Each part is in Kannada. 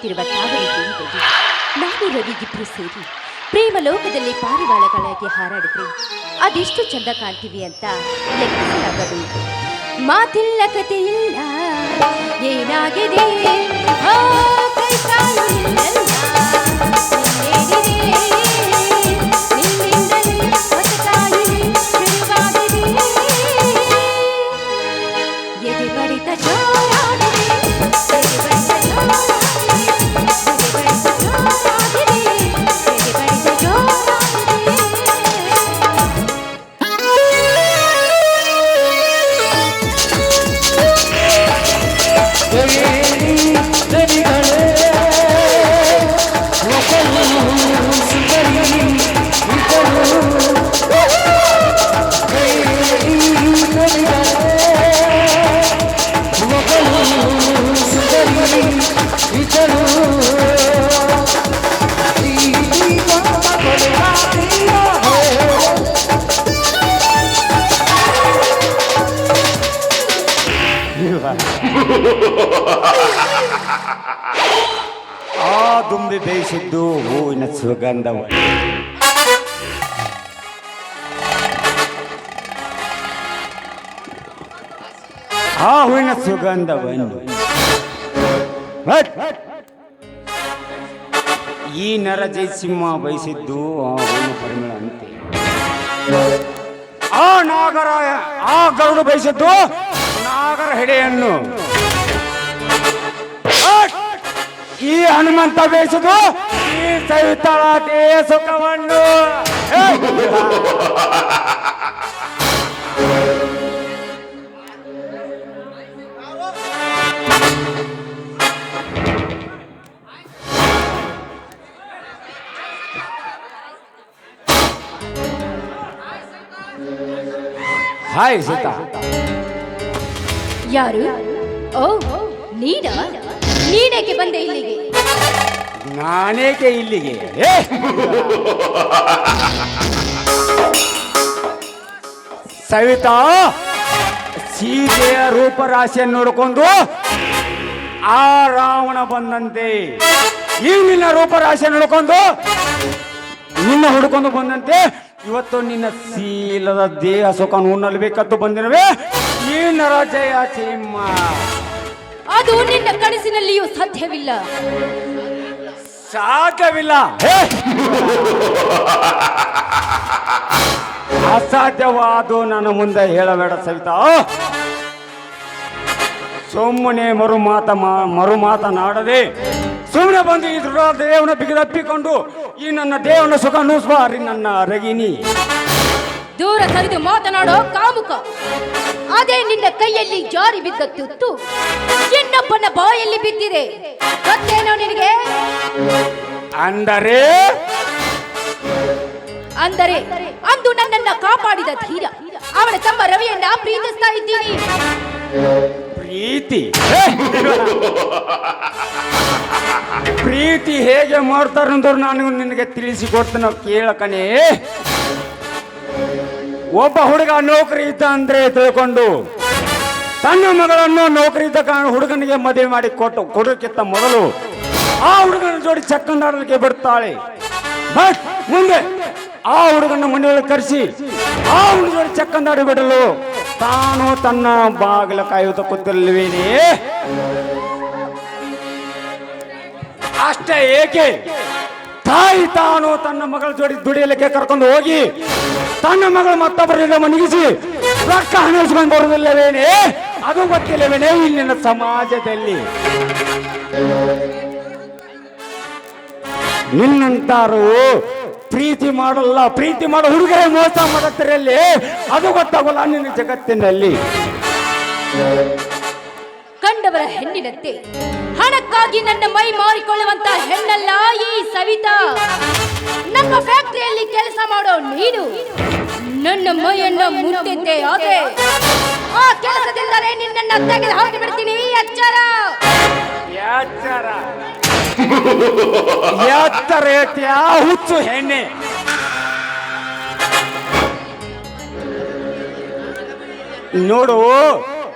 ಹೂವಿನಲ್ಲಿ ನಾನು ರವಿಗಿಬ್ರು ಸೇರಿ ಪ್ರೇಮ ಲೋಕದಲ್ಲಿ ಪಾರಿವಾಳಗಳಾಗಿ ಹಾರಾಡಿದ್ರೆ ಅದೆಷ್ಟು ಚಂದ ಕಾಣ್ತೀವಿ ಅಂತ ಲೆಕ್ಕಿಸಲಾಗದು ಮಾತಿಲ್ಲ ಕಥೆಯಿಲ್ಲ ಏನಾಗಿದೆ? ಆ ಕೈ ಸುಗಂಧವ ಆ ಹೂವಿನ ಸುಗಂಧವನ್ನು ಈ ನರ ಜಯಸಿಂಹ ಬಯಸಿದ್ದು ಆ ಪರಿಮಳ ಅಂತೆ ಆ ನಾಗರ ಆ ಗರುಡು ಬಯಸಿದ್ದು ನಾಗರ ಹೆಡೆಯನ್ನು! ಈ ಹನುಮಂತ ಬೇಯಿಸುದು ಈ ಸವಿತಳ ದೇಹ ಸುಖವನ್ನು! ಹಾಯ್ ಸೀತಾ. ಯಾರು? ಓ ನೀಡ ನೀಡಕ್ಕೆ ಬಂದೆ ಇಲ್ಲಿಗೆ? ನಾನೇಕೆ ಇಲ್ಲಿಗೆ! ಸವಿತಾ, ಸೀತೆಯ ರೂಪರಾಶಿಯನ್ನು ನೋಡಿಕೊಂಡು ಆ ರಾವಣ ಬಂದಂತೆ ಈ ನಿನ್ನ ರೂಪರಾಶಿಯನ್ನು ನೋಡಿಕೊಂಡು ನಿನ್ನ ಹುಡುಕೊಂಡು ಬಂದಂತೆ ಇವತ್ತು ನಿನ್ನ ಶೀಲದ ದೇಹ ಸುಖ ಉಣ್ಣಲ್ಬೇಕಂತ ಬಂದಿರುವೆ ಈ ರಜಯ ಸಿಂಹ. ಅದು ನಿನ್ನ ಕನಸಿನಲ್ಲಿಯೂ ಸಾಧ್ಯವಿಲ್ಲ. ಸಾಧ್ಯವಿಲ್ಲ! ಅಸಾಧ್ಯವಾದು ನನ್ನ ಮುಂದೆ ಹೇಳಬೇಡ ಸವಿತಾ. ಸುಮ್ಮನೆ ಮರು ಮಾತ ಮರು ಮಾತನಾಡದೆ ಸುಮ್ಮನೆ ಬಂದು ಈ ದೇವನ ಬಿಗಿದಪ್ಪಿಕೊಂಡು ಈ ನನ್ನ ದೇವನ ಸುಖ ನೂಸ್ಬಾರಿ ನನ್ನ ರಗಿನಿ. ದೂರ ಸರಿದು ಮಾತನಾಡೋ ಕಾಮುಕ. ಅದೇ ನಿನ್ನ ಕೈಯಲ್ಲಿ ಜಾರಿ ಬಿದ್ದ ತುತ್ತು. ಚಿನ್ನಪ್ಪನ ಬಾಯಲ್ಲಿ ಬಿದ್ದಿದೆ. ಗೊತ್ತೇನೋ ನಿನಗೆ? ಅಂದರೆ? ಅಂದರೆ ಅಂದು ನನ್ನನ್ನ ಕಾಪಾಡಿದ ಧೀರ. ಅವಳ ತಮ್ಮ ರವಿಯನ್ನ ಪ್ರೀತಿಸ್ತಾ ಇದ್ದೀನಿ. ಪ್ರೀತಿ? ಪ್ರೀತಿ ಹೇಗೆ ಮಾಡ್ತಾರಂದ್ರು ನಾನು ನಿನಗೆ ತಿಳಿಸಿಕೊಡ್ತೇನೆ ಕೇಳಕನೇ ಒಬ್ಬ ಹುಡುಗ ನೌಕರಿ ಇದ್ದ ಅಂದ್ರೆ ತಿಳ್ಕೊಂಡು ತನ್ನ ಮಗಳನ್ನು ನೌಕರಿ ಇದ್ದ ಕಾರಣ ಹುಡುಗನಿಗೆ ಮದುವೆ ಮಾಡಿ ಕೊಟ್ಟು ಕೊಡೋಕ್ಕಿಂತ ಮೊದಲು ಆ ಹುಡುಗನ ಜೋಡಿ ಚಕ್ಕಂದಾಡಲಿಕ್ಕೆ ಬಿಡ್ತಾಳೆ ಬಟ್ ಮುಂದೆ ಆ ಹುಡುಗನ ಮನೆಯೊಳಗೆ ಕರೆಸಿ ಆ ಹುಡುಗ ಜೋಡಿ ಚಕ್ಕಂದಾಡಿ ಬಿಡಲು ತಾನು ತನ್ನ ಬಾಗಿಲ ಕಾಯುತ್ತ ಕೂತಿರ್ಲಿವೇನೆ. ಅಷ್ಟೇ ಏಕೆ ತಾಯಿ ತಾನು ತನ್ನ ಮಗಳ ಜೋಡಿ ದುಡಿಯಲಿಕ್ಕೆ ಕರ್ಕೊಂಡು ಹೋಗಿ ತನ್ನ ಮಗಳ ಮತ್ತೊಬ್ಬರಿಂದ ಮನಗಿಸಿ ರೊಕ್ಕ ಹಣಿಸ್ಕೊಂಡು ಬರುವುದಿಲ್ಲವೇನೆ? ಅದು ಗೊತ್ತಿಲ್ಲವೇನೆ ಇಲ್ಲಿನ ಸಮಾಜದಲ್ಲಿ. ನಿನ್ನಂತಾರು ಪ್ರೀತಿ ಮಾಡಲ್ಲ, ಪ್ರೀತಿ ಮಾಡೋ ಹುಡುಗರೇ ಮೋಸ ಮಾಡತ್ತರಲ್ಲಿ ಅದು ಗೊತ್ತಾಗಲ್ಲ ನಿನ್ನ ಜಗತ್ತಿನಲ್ಲಿ. ಕಂಡವರ ಹೆಣ್ಣಿನಂತೆ. ಹಣಕ್ಕಾಗಿ ನನ್ನ ಮೈ ಮಾರಿಕೊಳ್ಳುವಂತ ಹೆಣ್ಣಲ್ಲ ಈ ಸವಿತಾ. ನಮ್ಮ ಫ್ಯಾಕ್ಟರಿಯಲ್ಲಿ ಕೆಲಸ ಮಾಡೋ ನೀನು. ನನ್ನ ಮೈಯನ್ನ ಮುಟ್ಟಿದ್ದೆ ಅದೇ ಆ ಕೆಲಸದಿಂದಲೇ ನಿನ್ನನ್ನ ತೆಗೆದು ಹಾಕಿ ಬಿಡ್ತೀನಿ ಅಚ್ಚಾರ. ಹುಚ್ಚು ಹೆಣ್ಣೆ. ನೋಡು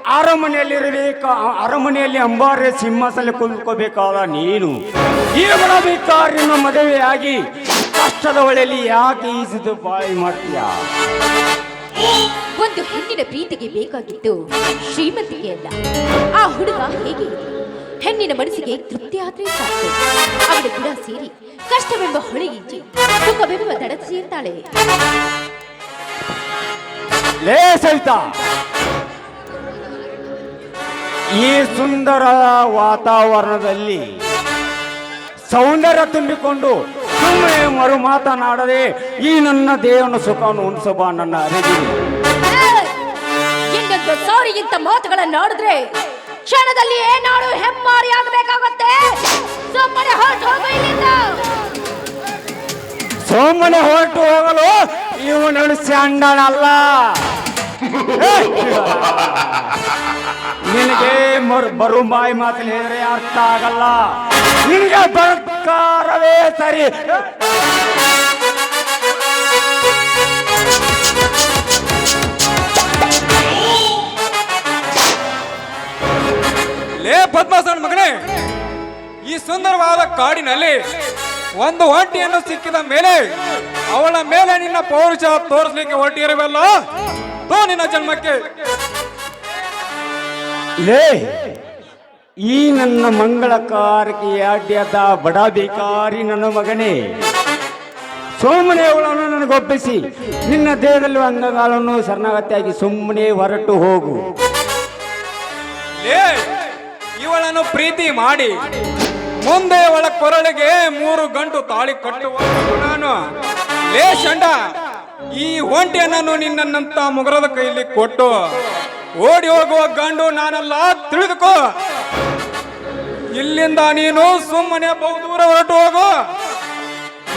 ಅರಮನೆಯಲ್ಲಿರಬೇಕ. ಅರಮನೆಯಲ್ಲಿ ಅಂಬಾರಿ ಸಿಂಹಾಸನ ಕುಳಿತುಕೋಬೇಕಾದ ನೀನು. ಈ ಬೇಕಾರಿನ ಮದುವೆಯಾಗಿ ಕಷ್ಟದ ಒಳೆಯಲ್ಲಿ ಯಾಕೆ ಈಸಿದು ಬಾಯಿ ಮಾಡ್ತೀಯ? ಒಂದು ಹೆಣ್ಣಿನ ಪ್ರೀತಿಗೆ ಬೇಕಾಗಿದ್ದು ಶ್ರೀಮಂತಿಗೆ ಅಲ್ಲ. ಆ ಹುಡುಗ ಹೇಗೆ ಹೆಣ್ಣಿನ ಮನಸ್ಸಿಗೆ ತೃಪ್ತಿ ಆದ್ರೆ ಸಾಕು. ಅವಳ ಗುಣ ಸೇರಿ ಕಷ್ಟವೆಂಬ ಹೊಳೆಗಿಂಚಿ ಸುಖವೆಂಬ ದಡ ಸೇರ್ತಾಳೆ. ಲೇ ಸವಿತಾ ಈ ಸುಂದರ ವಾತಾವರಣದಲ್ಲಿ ಸೌಂದರ್ಯ ತುಂಬಿಕೊಂಡು ಸುಮ್ಮನೆ ಮರು ಮಾತನಾಡದೆ ಈ ನನ್ನ ದೇವನ ಸುಖವನ್ನು ಉಣಿಸಬ ನನ್ನ ಅರಿವಿಗೆ ಏಯ್! ಇನ್ನೊಂದು ಸಾರಿ ಇಂಥ ಮಾತುಗಳನ್ನ ಆಡಿದ್ರೆ ಕ್ಷಣದಲ್ಲಿ ಏನಾಡು ಹೆಮ್ಮಾರಿ ಆಗಬೇಕಾಗುತ್ತೆ? ಸುಮ್ಮನೆ ಹೊರಟು ಹೋಗು ಇಲ್ಲಿಂದ. ಸೋಮನೆ ಹೊರಟು ಹೋಗಲು ಇವನು ಸ್ಯಾಂಡನಲ್ಲ ನಿನಗೆ ಮರು ಬರು ಬಾಯಿ ಮಾತಿನ ಹೇಳಿದ್ರೆ ಅರ್ಥ ಆಗಲ್ಲ. ನಿನಗೆ ಬರ್ಕಾರವೇ ಸರಿ. ಲೇ ಪದ್ಮಾಸನ ಮಗನೇ, ಈ ಸುಂದರವಾದ ಕಾಡಿನಲ್ಲಿ ಒಂದು ಒಂಟಿಯನ್ನು ಸಿಕ್ಕಿದ ಮೇಲೆ ಅವಳ ಮೇಲೆ ನಿನ್ನ ಪೌರುಷ ತೋರಿಸ್ಲಿಕ್ಕೆ ಹೊರಟಿರಬಲ್ಲ ತೋ ನಿನ್ನ ಜನ್ಮಕ್ಕೆ. ಲೇ ಈ ನನ್ನ ಮಂಗಳ ಕಾರ್ಯಕ್ಕೆ ಅಡ್ಡಿಯಾದ ಬಡ ಬೇಕಾರಿ ನನ್ನ ಮಗನೇ. ಸೋಮನೆ ಅವಳನ್ನು ನನಗೊಪ್ಪಿಸಿ. ನಿನ್ನ ದೇಹದಲ್ಲಿ ಅಂಗಗಾಲನ್ನು ಶರಣಾಗತಿಯಾಗಿ ಸುಮ್ಮನೆ ಹೊರಟು ಹೋಗು. ಲೇ ಇವಳನ್ನು ಪ್ರೀತಿ ಮಾಡಿ. ಮುಂದೆ ಅವಳ ಕೊರಳಿಗೆ ಮೂರು ಗಂಟು ತಾಳಿ ಕಟ್ಟುವ ನಾನು. ಲೇ ಶಂಡ. ಈ ಒಂಟಿಯನ್ನು ನಿನ್ನಂತ ಮುಗರದ ಕೈಯಲ್ಲಿ ಕೊಟ್ಟು ಓಡಿ ಹೋಗುವ ಗಂಡು ನಾನೆಲ್ಲ, ತಿಳಿದುಕೋ. ಇಲ್ಲಿಂದ ನೀನು ಸುಮ್ಮನೆ ಬಹುದೂರ ಹೊರಟು ಹೋಗು.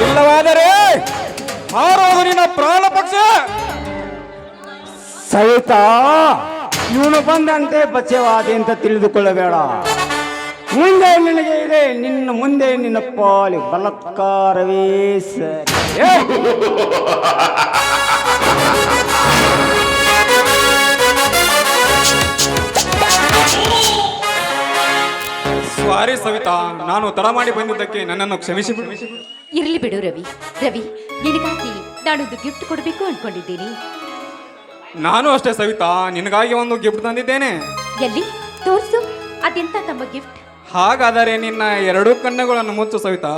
ಇಲ್ಲವಾದರೆ ಹಾರೋದು ನಿನ್ನ ಪ್ರಾಣ ಪಕ್ಷ. ಸಹಿತ ಇವನು ಬಂದಂತೆ ಬಚ್ಚವಾದಿ ಅಂತ ತಿಳಿದುಕೊಳ್ಳಬೇಡ. ಮುಂದೆ ನಿನಗೆ ಇದೆ ನಿನ್ನ ಮುಂದೆ ನಿನ್ನ ಪಾಲಿ ಬಲತ್ಕಾರವೇ ಸರಿ! ಸಾರಿ ಸವಿತಾ ನಾನು ತಡ ಮಾಡಿ ಬಂದಿದ್ದಕ್ಕೆ ನನ್ನನ್ನು ಕ್ಷಮಿಸಿ ಇರಲಿ ಇರ್ಲಿ ಬಿಡು ರವಿ. ರವಿ ನಿನಗಾಗಿ ನಾನೊಂದು ಗಿಫ್ಟ್ ಕೊಡಬೇಕು ಅನ್ಕೊಂಡಿದ್ದೀನಿ. ನಾನು ಅಷ್ಟೇ ಸವಿತಾ ನಿನಗಾಗಿ ಒಂದು ಗಿಫ್ಟ್ ತಂದಿದ್ದೇನೆ. ಎಲ್ಲಿ? ತೋರಿಸು. ಅದೆಂತ ತಮ್ಮ ಗಿಫ್ಟ್ ಹಾಗಾದರೆ ನಿನ್ನ ಎರಡೂ ಕಣ್ಣುಗಳನ್ನು ಮುಚ್ಚು ಸವಿತಾ?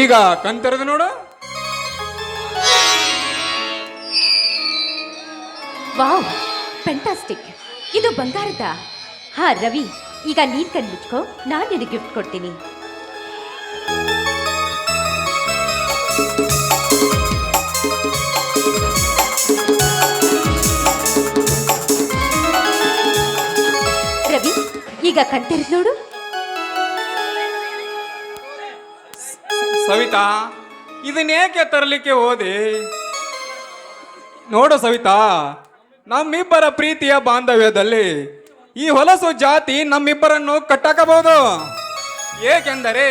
ಈಗ ಕಣ್ತೆರೆದು ನೋಡು. ವಾವ್ ಫ್ಯಾಂಟಾಸ್ಟಿಕ್ ಇದು ಬಂಗಾರದ. ಹಾ, ರವಿ, ಈಗ ನೀನ್ ಕಣ್ ಮುಚ್ಕೋ, ನಾನು ಗಿಫ್ಟ್ ಕೊಡ್ತೀನಿ. ಈಗ ಕಣ್ತೆರೆದು ನೋಡು. ಸವಿತಾ ಇದನ್ನೇಕೆ ತರಲಿಕ್ಕೆ ಹೋದೆ? ನೋಡು ಸವಿತಾ ನಮ್ಮಿಬ್ಬರ ಪ್ರೀತಿಯ ಬಾಂಧವ್ಯದಲ್ಲಿ ಈ ಹೊಲಸು ಜಾತಿ ನಮ್ಮಿಬ್ಬರನ್ನು ಕಟ್ಟಾಕಬಹುದು. ಏಕೆಂದರೆ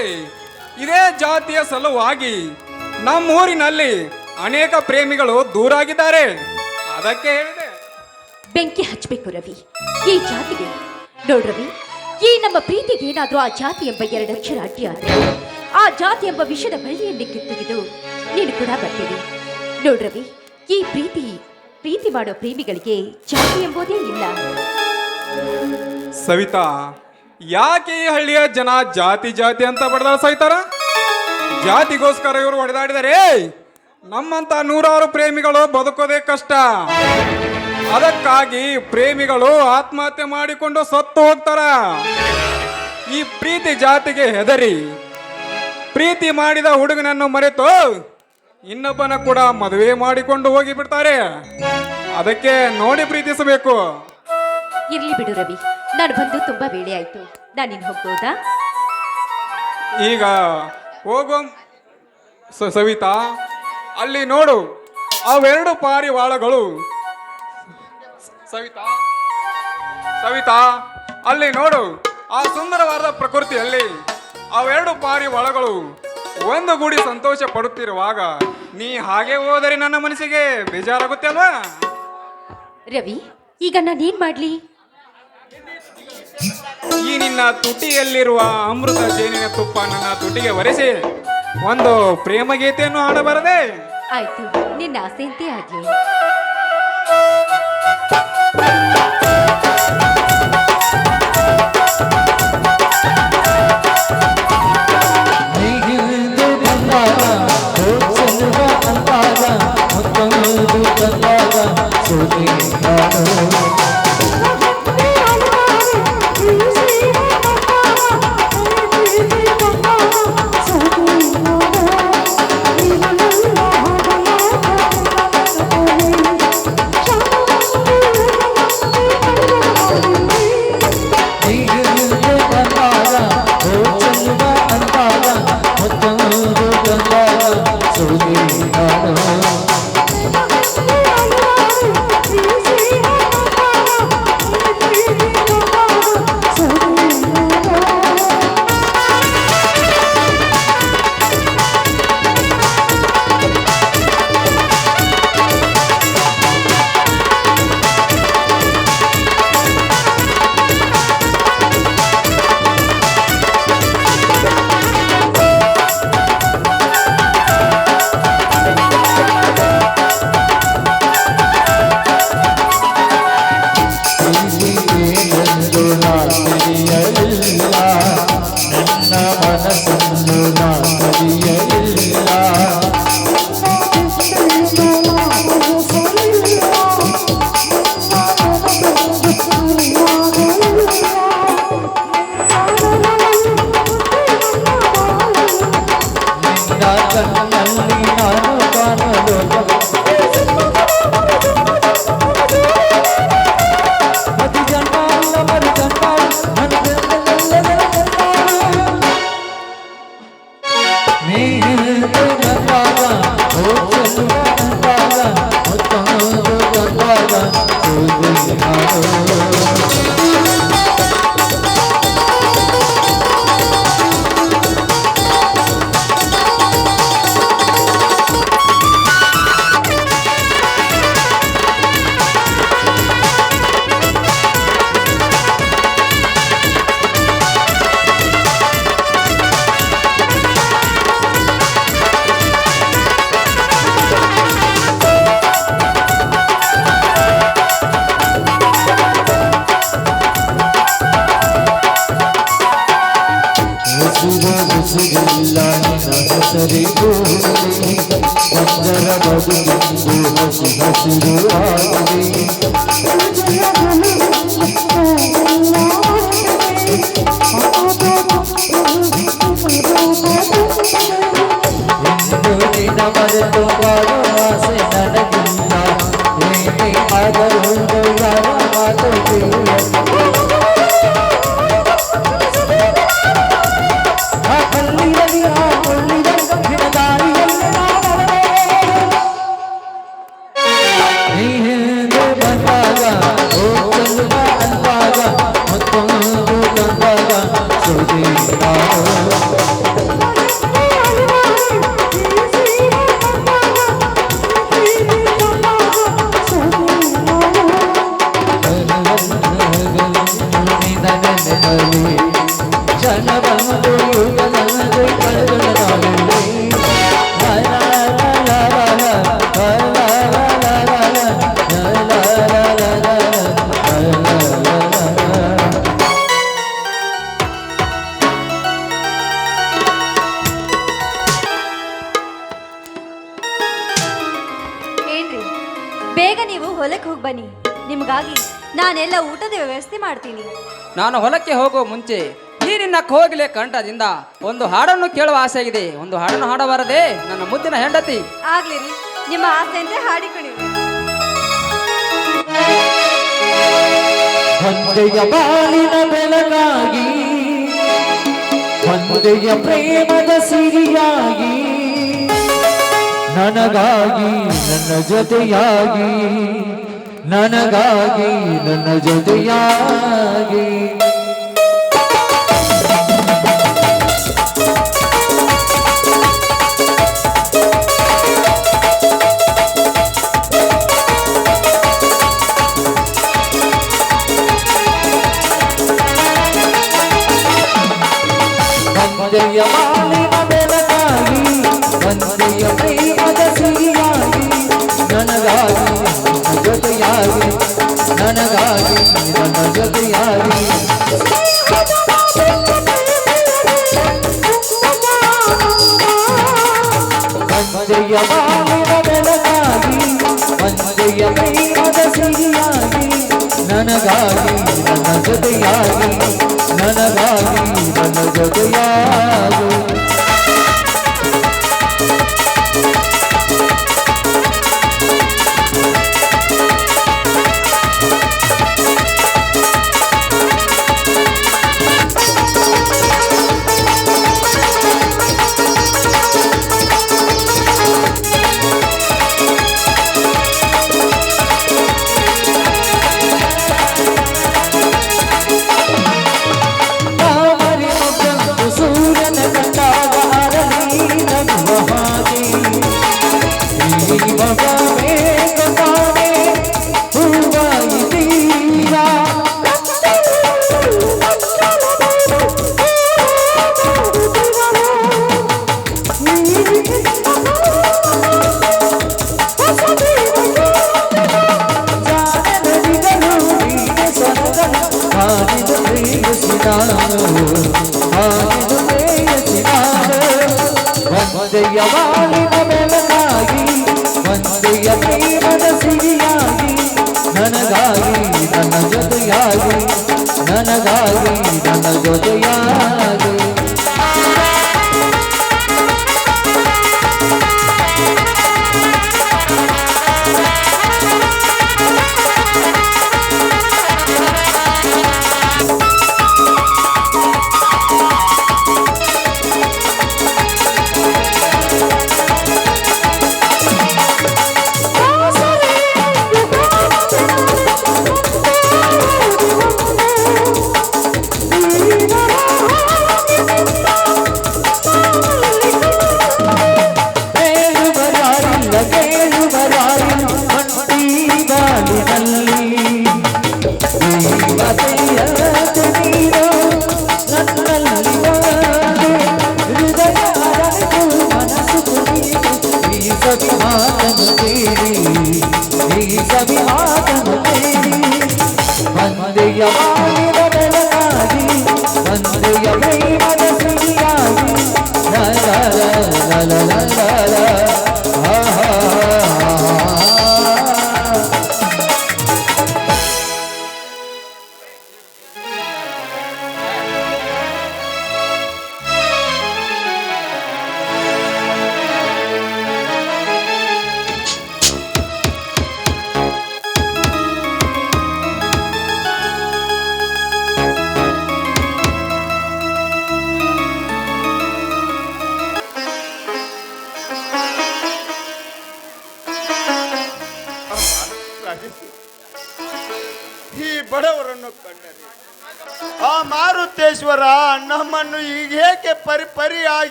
ಇದೇ ಜಾತಿಯ ಸಲುವಾಗಿ ನಮ್ಮೂರಿನಲ್ಲಿ ಅನೇಕ ಪ್ರೇಮಿಗಳು ದೂರಾಗಿದ್ದಾರೆ. ಅದಕ್ಕೆ ಹೇಳಿದೆ. ಬೆಂಕಿ ಹಚ್ಚಬೇಕು ರವಿ. ಈ ಜಾತಿಗೆ ನೋಡ್ ರವಿ ಈ ನಮ್ಮ ಪ್ರೀತಿಗೆ ಏನಾದರೂ ಆ ಜಾತಿ ಎಂಬ ಎರಡು ಅಕ್ಷರ ಅಡ್ಡಿ ಆದ್ರೆ ಆ ಜಾತಿ ಎಂಬ ವಿಷದ ಬಳ್ಳಿಯಲ್ಲಿ ಕಿತ್ತುಗಿದು ನೀನು ಕೂಡ ಬರ್ತೀವಿ. ನೋಡ್ರವಿ ಈ ಪ್ರೀತಿ ಪ್ರೀತಿ ಮಾಡೋ ಪ್ರೇಮಿಗಳಿಗೆ ಜಾತಿ ಎಂಬುದೇ ಇಲ್ಲ. ಸವಿತಾ, ಯಾಕೆ ಈ ಹಳ್ಳಿಯ ಜನ ಜಾತಿ ಜಾತಿ ಅಂತ ಬಡದಾಡ ಸವಿತಾರ ಜಾತಿಗೋಸ್ಕರ ಇವರು ಹೊಡೆದಾಡಿದರೆ. ನಮ್ಮಂತ ನೂರಾರು ಪ್ರೇಮಿಗಳು ಬದುಕೋದೇ ಕಷ್ಟ. ಅದಕ್ಕಾಗಿ ಪ್ರೇಮಿಗಳು ಆತ್ಮಹತ್ಯೆ ಮಾಡಿಕೊಂಡು ಸತ್ತು ಹೋಗ್ತಾರ. ಈ ಪ್ರೀತಿ ಜಾತಿಗೆ ಹೆದರಿ ಪ್ರೀತಿ ಮಾಡಿದ ಹುಡುಗನನ್ನು ಮರೆತು ಇನ್ನೊಬ್ಬನ ಕೂಡ ಮದುವೆ ಮಾಡಿಕೊಂಡು ಹೋಗಿ ಬಿಡ್ತಾರೆ ಅದಕ್ಕೆ ನೋಡಿ ಪ್ರೀತಿಸಬೇಕು. ಇರ್ಲಿ ಬಿಡು ರವಿ ನಾನು ಬಂದು ತುಂಬಾ ವೇಳೆ ಆಯ್ತು. ನಾನು ಇನ್ನು ಹೋಗ್ಬೋದಾ? ಈಗ ಹೋಗೋ. ಸ- ಸವಿತಾ ಅಲ್ಲಿ ನೋಡು ಅವೆರಡು ಪಾರಿವಾಳಗಳು ಸವಿತಾ? ಸವಿತಾ ಅಲ್ಲಿ ನೋಡು ಆ ಸುಂದರವಾದ ಪ್ರಕೃತಿಯಲ್ಲಿ ಅವೆರಡು ಒಳಗಳು ಒಂದು ಗೂಡಿ ಸಂತೋಷ ಪಡುತ್ತಿರುವಾಗ ನೀ ಹಾಗೆ ಹೋದರೆ ನನ್ನ ಮನಸ್ಸಿಗೆ ಬೇಜಾರಾಗುತ್ತೆ ಅಲ್ವಾ? ರವಿ ಈಗ ನಾನೇನ್ ಮಾಡ್ಲಿ? ಈ ನಿನ್ನ ತುಟಿಯಲ್ಲಿರುವ ಅಮೃತ ಜೇನಿನ ತುಪ್ಪ ನನ್ನ ತುಟಿಗೆ ಒರೆಸಿ ಒಂದು ಪ್ರೇಮ ಗೀತೆಯನ್ನು ಹಾಡಬಾರದೆ? ಆಯ್ತು ನಿನ್ನ ಆಸೆಂತೆ ಆಗ್ಲಿ. ಹೊಲಕ್ಕೆ ಹೋಗಿ ಬನ್ನಿ. ನಿಮಗಾಗಿ ನಾನೆಲ್ಲ ಊಟದ ವ್ಯವಸ್ಥೆ ಮಾಡ್ತೀನಿ. ನಾನು ಹೊಲಕ್ಕೆ ಹೋಗೋ ಮುಂಚೆ ಈ ನಿನ್ನ ಕೋಗಿಲೆ ಕಂಠದಿಂದ ಒಂದು ಹಾಡನ್ನು ಕೇಳುವ ಆಸೆ ಇದೆ. ಒಂದು ಹಾಡನ್ನು ಹಾಡಬಾರದೆ ನನ್ನ ಮುದ್ದಿನ ಹೆಂಡತಿ. ಆಗ್ಲಿ ರೀ ನಿಮ್ಮ ಆಸೆಯಂತೆ ಹಾಡಿಕೊಳ್ಳಿ. ಒಂದೆಯ ಬಾಲಿನ ಬೆಳಗಾಗಿ ಒಂದೆಯ ಪ್ರೇಮದ ಸಿರಿಯಾಗಿ ನನಗಾಗಿ ನನ್ನ ಜೊತೆಯಾಗಿ. ನನಗಾಗಿ ನನ್ನ ಜೊತೆಯಾಗಿ. 这个样。我呀对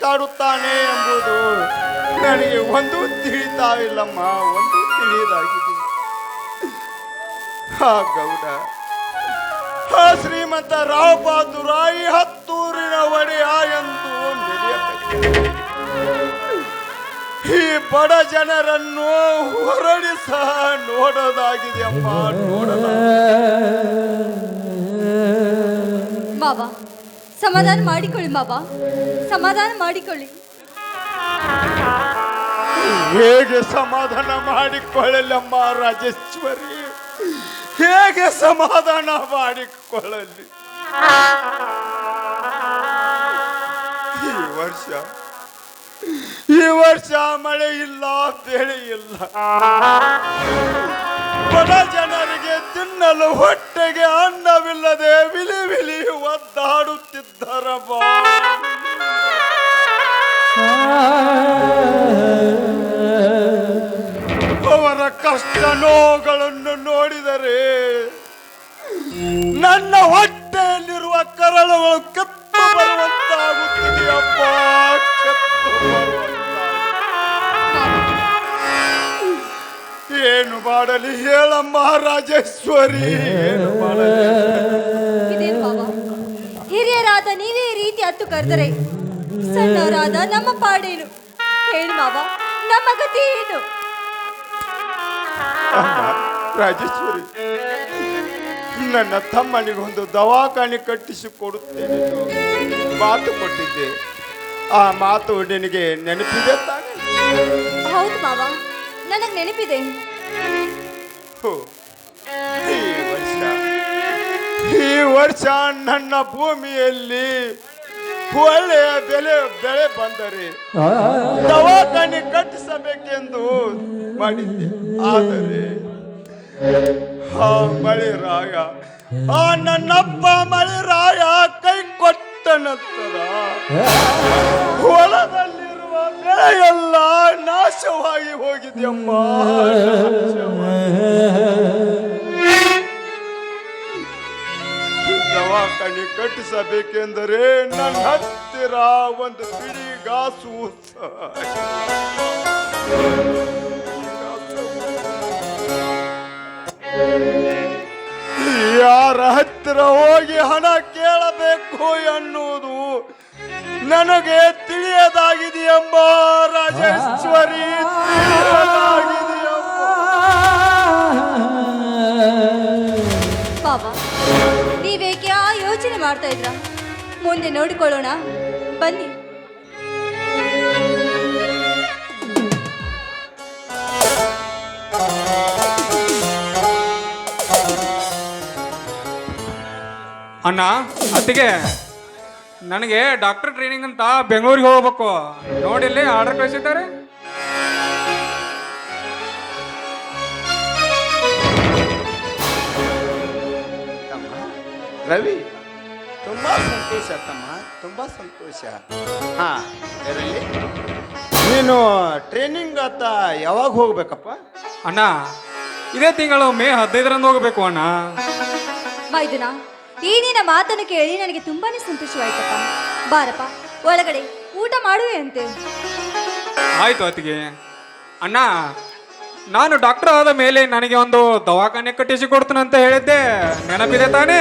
ಕಾಡುತ್ತಾನೆ ಎಂಬುದು ನನಗೆ ಒಂದು ತಿಳಿತಾವಿಲ್ಲಮ್ಮ, ಒಂದು ತಿಳಿಯದಾಗಿದೆ ಹಾ, ಗೌಡ. ಹಾ, ಶ್ರೀಮಂತ ರಾವ್ ಬಹಾದೂರ ಈ ಹತ್ತೂರಿನ ಒಡೆಯ ಎಂದು ಈ ಬಡ ಜನರನ್ನು ಹೊರಡಿ ಸಹ ನೋಡೋದಾಗಿದೆ ಅಮ್ಮ ನೋಡೋದ ಮಾವ ಸಮಾಧಾನ ಮಾಡಿಕೊಳ್ಳಿ ಬಾಬಾ ಸಮಾಧಾನ ಮಾಡಿಕೊಳ್ಳಿ. ಹೇಗೆ ಸಮಾಧಾನ ಮಾಡಿಕೊಳ್ಳಲಮ್ಮ ರಾಜೇಶ್ವರಿ? ಹೇಗೆ ಸಮಾಧಾನ ಮಾಡಿಕೊಳ್ಳಲಿ? ಈ ವರ್ಷ ಈ ವರ್ಷ ಮಳೆ ಇಲ್ಲ, ಬೆಳೆ ಇಲ್ಲ. ಬಡ ಜನರಿಗೆ ತಿನ್ನಲು ಹೊಟ್ಟೆಗೆ ಅನ್ನವಿಲ್ಲದೆ ವಿಲಿ ವಿಲಿ ಬಾ ಅವರ ಕಷ್ಟ ನೋಗಳನ್ನು ನೋಡಿದರೆ ನನ್ನ ಹೊಟ್ಟೆಯಲ್ಲಿರುವ ಕರಳುಗಳು ಕೆಪ್ಪ ಬರುವಂತಾಗುತ್ತಿದೆಯಪ್ಪ ಕೆತ್ತು ಏನು ಮಾಡಲಿ? ಹೇಳಮ್ಮ ರಾಜೇಶ್ವರಿ. ಏನು ಮಾಡಲಿ? ಇದೇನು ಮಾವ ಹಿರಿಯರಾದ ನೀವೇ ಈ ರೀತಿ ಅತ್ತು ಕರೆದರೆ ಸಣ್ಣವರಾದ ನಮ್ಮ ಪಾಡೇನು? ಹೇಳಿ ಮಾವ ನಮ್ಮ ಗತಿ ಏನು? ಅಮ್ಮ ರಾಜೇಶ್ವರಿ ನನ್ನ ತಮ್ಮನಿಗೊಂದು ದವಾಖಾನೆ ಕಟ್ಟಿಸಿ ಕೊಡುತ್ತೇನೆ ಎಂದು ಮಾತು ಕೊಟ್ಟಿದ್ದೆ. ಆ ಮಾತು ನಿನಗೆ ನೆನಪಿದೆ ತಾನೆ? ಹೌದು ಬಾಬಾ ನನಗೆ ನೆನಪಿದೆ. ಈ ವರ್ಷ. ನನ್ನ ಭೂಮಿಯಲ್ಲಿ ಒಳ್ಳೆಯ ಬೆಲೆ, ಬೆಳೆ ಬಂದರೆ ದವಾಖಾನೆ ಕಟ್ಟಿಸಬೇಕೆಂದು ಮಾಡಿದ್ದೆ. ಆದರೆ ಆ ಮಳೆರಾಯ, ಆ ನನ್ನಪ್ಪ ಮಳೆ ರಾಯ ಕೈ ಕೊಟ್ಟ ನಂತರ ಬೆಳೆಯೆಲ್ಲ ನಾಶವಾಗಿ ಹೋಗಿದ್ಯಮ್ಮ. ದವಾಖಾನೆ ಕಟ್ಟಿಸಬೇಕೆಂದರೆ ನನ್ನ ಹತ್ತಿರ ಒಂದು ಬಿಡಿ ಗಾಸು ಯಾರ ಹತ್ತಿರ ಹೋಗಿ ಹಣ ಕೇಳಬೇಕು ಎನ್ನುವುದು ನನಗೆ ತಿಳಿಯದಾಗಿದೆಯಮ್ಮ ರಾಜೇಶ್ವರಿ ಬಾಬಾ ನೀವೇಕೆ ಆ ಯೋಚನೆ ಮಾಡ್ತಾ ಇದ್ರ? ಮುಂದೆ ನೋಡಿಕೊಳ್ಳೋಣ. ಬನ್ನಿ. ಅಣ್ಣ ಅತ್ತಿಗೆ. ನನಗೆ ಡಾಕ್ಟರ್ ಟ್ರೈನಿಂಗ್ ಅಂತ ಬೆಂಗಳೂರಿಗೆ ಹೋಗ್ಬೇಕು. ನೋಡಿಲ್ಲಿ ಆರ್ಡರ್ ಕಳಿಸಿದ್ದಾರೆ. ತಮ್ಮ ರವಿ ತುಂಬಾ ಸಂತೋಷ ತಮ್ಮ ತುಂಬಾ ಸಂತೋಷ. ಹಾ ಇರಲಿ ನೀನು ಟ್ರೈನಿಂಗ್ ಅಂತ ಯಾವಾಗ ಹೋಗ್ಬೇಕಪ್ಪ? ಅಣ್ಣ ಇದೇ ತಿಂಗಳು ಮೇ ಹದಿನೈದರಂದು ಹೋಗ್ಬೇಕು ಅಣ್ಣ. ಮೈದುನ ಈ ನಿನ್ನ ಮಾತನ್ನು ಕೇಳಿ ನನಗೆ ತುಂಬಾನೇ ಸಂತೋಷವಾಯ್ತಪ್ಪ. ಬಾರಪ್ಪ ಒಳಗಡೆ ಊಟ ಮಾಡುವೆ ಅಂತೆ. ಆಯ್ತು ಅತ್ತಿಗೆ. ಅಣ್ಣ ನಾನು ಡಾಕ್ಟರ್ ಆದ ಮೇಲೆ ನನಗೆ ಒಂದು ದವಾಖಾನೆ ಕಟ್ಟಿಸಿ ಕೊಡ್ತೀನಿ ಅಂತ ಹೇಳಿದ್ದೆ. ನೆನಪಿದೆ ತಾನೇ?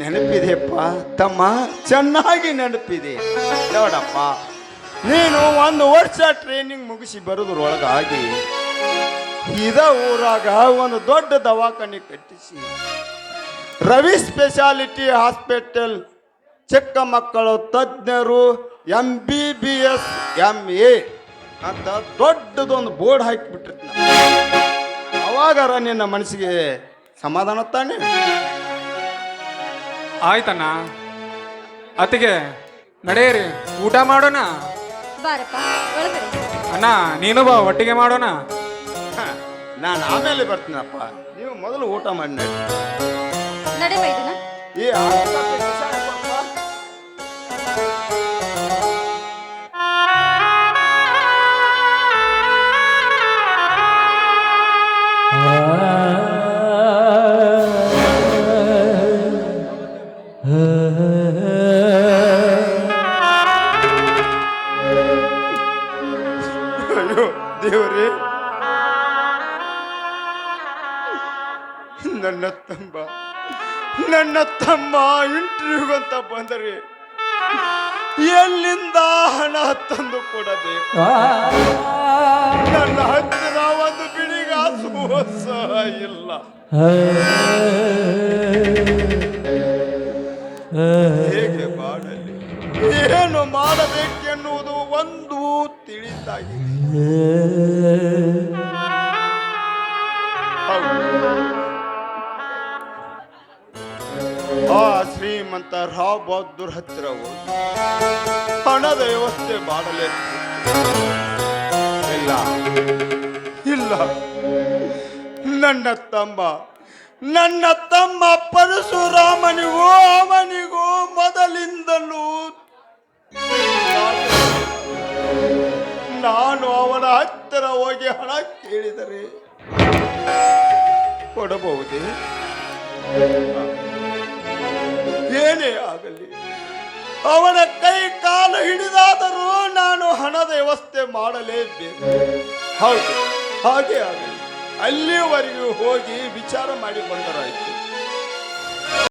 ನೆನಪಿದೆಪ್ಪ ತಮ್ಮ ಚೆನ್ನಾಗಿ ನೆನಪಿದೆ. ನೋಡಪ್ಪ ನೀನು ಒಂದು ವರ್ಷ ಟ್ರೈನಿಂಗ್ ಮುಗಿಸಿ ಬರೋದ್ರೊಳಗಾಗಿ ಇದ ಊರಾಗ ಒಂದು ದೊಡ್ಡ ದವಾಖಾನೆ ಕಟ್ಟಿಸಿ ರವಿ ಸ್ಪೆಷಾಲಿಟಿ ಹಾಸ್ಪಿಟಲ್ ಚಿಕ್ಕ ಮಕ್ಕಳು ತಜ್ಞರು M B B S M A ಅಂತ ದೊಡ್ಡದೊಂದು ಬೋರ್ಡ್ ಹಾಕಿಬಿಟ್ಟಿರ್ತೀನಿ. ಅವಾಗಾರ ನಿನ್ನ ಮನಸ್ಸಿಗೆ ಸಮಾಧಾನ ತಾನೆ? ಆಯ್ತಣ್ಣ. ಅತಿಗೆ ನಡೆಯಿರಿ. ಊಟ ಮಾಡೋಣ? ಬಾರಪ್ಪ ಒಳಗಡೆ. ಅಣ್ಣ ನೀನು ಬಾ ಒಟ್ಟಿಗೆ ಮಾಡೋಣ? ನಾನು ಆಮೇಲೆ ಬರ್ತೀನಪ್ಪ. ನೀವು ಮೊದಲು ಊಟ ಮಾಡಿ ನಡಿ. ನಡೆ ಮೈದುನ ಈ ಆಸ್ಪತ್ರೆ ವಿಷಯ ಯಾಕಪ್ಪ? ಅಯ್ಯೋ ಅಂತ ಬಂದರೆ ಎಲ್ಲಿಂದ ಹಣ ತಂದು ಕೊಡಬೇಕು? ನನ್ನ ಹತ್ತಿರ ಒಂದು ಬಿಡಿಗಾಸು ಸಹ ಇಲ್ಲ. ಹೇಗೆ ಮಾಡಲಿ ಏನು ಮಾಡಬೇಕೆನ್ನುವುದು ಒಂದು ತಿಳಿತಾಗಿದೆ ಹೌದು. ಆ ಶ್ರೀಮಂತ ರಾವ್ ಬಹದ್ದೂರ್ ಹತ್ತಿರ ಹಣದ ವ್ಯವಸ್ಥೆ ಮಾಡಲೇ ಇಲ್ಲ. ಇಲ್ಲ. ನನ್ನ ತಮ್ಮ ನನ್ನ ತಮ್ಮ ಪರಶುರಾಮನಿಗೂ, ಅವನಿಗೂ ಮೊದಲಿಂದಲೂ ನಾನು ಅವನ ಹತ್ತಿರ ಹೋಗಿ ಹಣ ಕೇಳಿದರೆ ಕೊಡಬಹುದೇ? ಏನೇ ಆಗಲಿ, ಅವನ ಕೈ ಕಾಲು ಹಿಡಿದಾದರೂ ನಾನು ಹಣದ ವ್ಯವಸ್ಥೆ ಮಾಡಲೇಬೇಕು. ಹೌದು, ಹಾಗೆ ಆಗಲಿ. ಅಲ್ಲಿಯವರೆಗೂ ಹೋಗಿ ವಿಚಾರ ಮಾಡಿಕೊಂಡರಾಯಿತು.